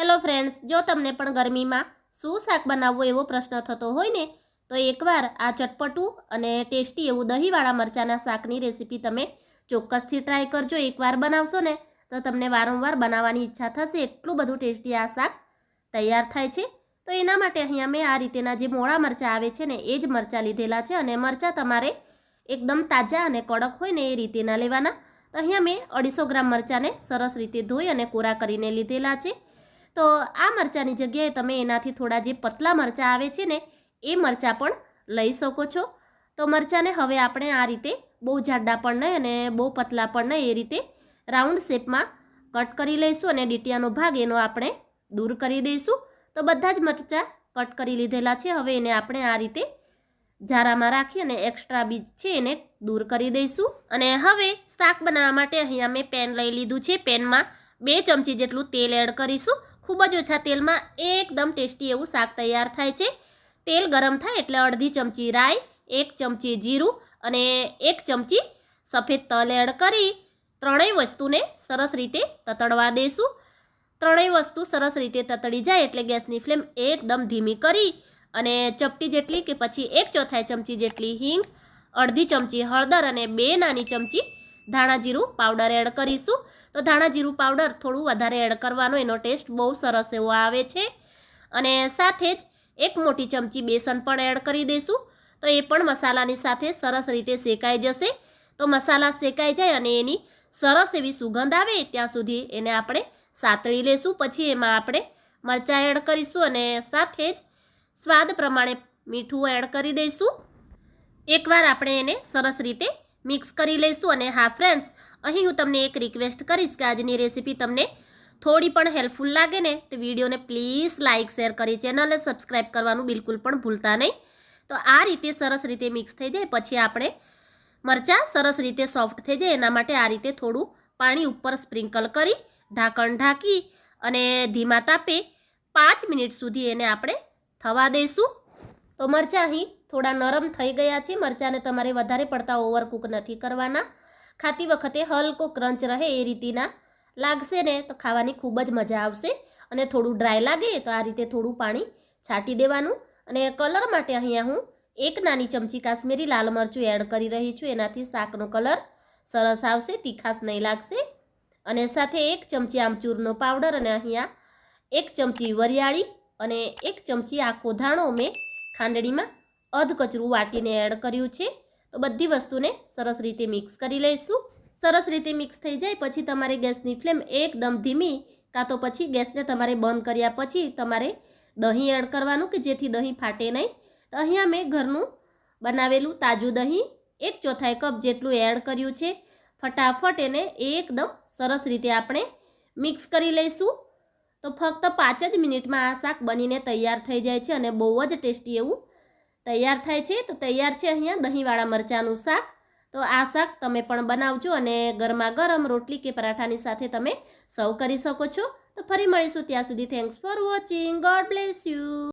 Hello friends, જો તમને પણ ગરમીમાં શું શાક બનાવવું એવો પ્રશ્ન થતો હોય ને, તો એકવાર આ ચટપટું અને ટેસ્ટી એવું દહીંવાળા મરચાંના શાકની રેસીપી તમે ચોક્કસથી ટ્રાય કરજો, એકવાર બનાવશો ને, તો તમને વારંવાર બનાવવાની ઈચ્છા થશે, એટલું બધું ટેસ્ટી આ શાક તૈયાર થાય છે. તો એના માટે અહીંયા મેં આ રીતેના જે મોળા મરચાં આવે છે ને, એ જ મરચાં લીધેલા છે અને મરચાં તમારે એકદમ તાજા અને કડક હોય ને, એ રીતેના લેવાના. તો અહીંયા મેં અઢીસો ગ્રામ મરચાંને સરસ રીતે ધોઈ અને કોરા કરીને લીધેલા છે. તો આ મરચાંની જગ્યાએ તમે એનાથી થોડા જે પતલા મરચાં આવે છે ને, એ મરચાં પણ લઈ શકો છો. તો મરચાંને હવે આપણે આ રીતે બહુ જાડા પણ નહીં અને બહુ પતલા પણ નહીં, એ રીતે રાઉન્ડ શેપમાં કટ કરી લઈશું અને ડીટિયાનો ભાગ એનો આપણે દૂર કરી દઈશું. તો બધા જ મરચાં કટ કરી લીધેલા છે, હવે એને આપણે આ રીતે ઝારામાં રાખી અને એક્સ્ટ્રા બીજ છે એને દૂર કરી દઈશું. અને હવે શાક બનાવવા માટે અહીંયા મેં પેન લઈ લીધું છે, પેનમાં બે ચમચી જેટલું તેલ એડ કરીશું. ખૂબ જ ઓછા તેલમાં એકદમ ટેસ્ટી એવું શાક તૈયાર થાય છે. તેલ ગરમ થાય એટલે અડધી ચમચી રાઈ, એક ચમચી જીરું અને એક ચમચી સફેદ તલ કરી ત્રણેય વસ્તુને સરસ રીતે તતડવા દેશું. ત્રણેય વસ્તુ સરસ રીતે તતડી જાય એટલે ગેસની ફ્લેમ એકદમ ધીમી કરી અને ચપટી જેટલી કે પછી એક ચોથાઈ ચમચી જેટલી હિંગ, અડધી ચમચી હળદર અને બે નાની ચમચી ધાણા જીરું પાવડર એડ કરીશું. તો ધાણા જીરું પાવડર થોડું વધારે એડ કરવાનો, એનો ટેસ્ટ બહુ સરસ એવો આવે છે. અને સાથે જ એક મોટી ચમચી બેસન પણ એડ કરી દઈશું. તો એ પણ મસાલાની સાથે સરસ રીતે શેકાઈ જશે. તો મસાલા શેકાઈ જાય અને એની સરસ એવી સુગંધ આવે ત્યાં સુધી એને આપણે સાતળી લેશું. પછી એમાં આપણે મરચાં એડ કરીશું અને સાથે જ સ્વાદ પ્રમાણે મીઠું એડ કરી દઈશું. એકવાર આપણે એને સરસ રીતે મિક્સ કરી લઈશું અને હા ફ્રેન્ડ્સ અહીં હું તમને એક રિક્વેસ્ટ કરીશ કે આજની રેસીપી તમને થોડી પણ હેલ્પફુલ લાગે ને, તો વિડીયોને પ્લીઝ લાઇક શેર કરી ચેનલને સબસ્ક્રાઈબ કરવાનું બિલકુલ પણ ભૂલતા નહીં. તો આ રીતે સરસ રીતે મિક્સ થઈ જાય, પછી આપણે મરચાં સરસ રીતે સોફ્ટ થઈ જાય, એના માટે આ રીતે થોડું પાણી ઉપર સ્પ્રિંકલ કરી, ઢાંકણ ઢાંકી અને ધીમા તાપે પાંચ મિનિટ સુધી એને આપણે થવા દઈશું. તો મરચાં અહીં થોડા નરમ થઈ ગયા છે. મરચાંને તમારે વધારે પડતા ઓવરકુક નથી કરવાના. ખાતી વખતે હલકો ક્રંચ રહે એ રીતના લાગશે ને તો ખાવાની ખૂબ જ મજા આવશે. અને થોડું ડ્રાય લાગે તો આ રીતે થોડું પાણી છાંટી દેવાનું. અને કલર માટે અહીંયા હું એક નાની ચમચી કાશ્મીરી લાલ મરચું એડ કરી રહી છું. એનાથી શાકનો કલર સરસ આવશે, તીખાશ નહીં લાગશે. અને સાથે એક ચમચી આમચૂરનો પાવડર અને અહીંયા એક ચમચી વરિયાળી અને એક ચમચી આખો ધાણો મેં ખાંડણીમાં અધ કચરું વાટીને એડ કર્યું છે. તો બધી વસ્તુને સરસ રીતે મિક્સ કરી લઈશું. સરસ રીતે મિક્સ થઈ જાય પછી તમારે ગેસની ફ્લેમ એકદમ ધીમી કાં તો પછી ગેસને તમારે બંધ કર્યા પછી તમારે દહીં એડ કરવાનું કે જેથી દહીં ફાટે નહીં. તો અહીંયા મેં ઘરનું બનાવેલું તાજું દહીં એક ચોથાઈ કપ જેટલું એડ કર્યું છે. ફટાફટ એને એકદમ સરસ રીતે આપણે મિક્સ કરી લઈશું. તો ફક્ત પાંચ જ મિનિટમાં આ શાક બનીને તૈયાર થઈ જાય છે અને બહુ જ ટેસ્ટી એવું તૈયાર થાય છે. તો તૈયાર છે અહીંયા દહીંવાળા મરચાંનું શાક. તો આ શાક તમે પણ બનાવજો અને ગરમા ગરમ રોટલી કે પરાઠાની સાથે તમે સર્વ કરી શકો છો. તો ફરી મળીશું ત્યાં સુધી. Thanks for watching God bless you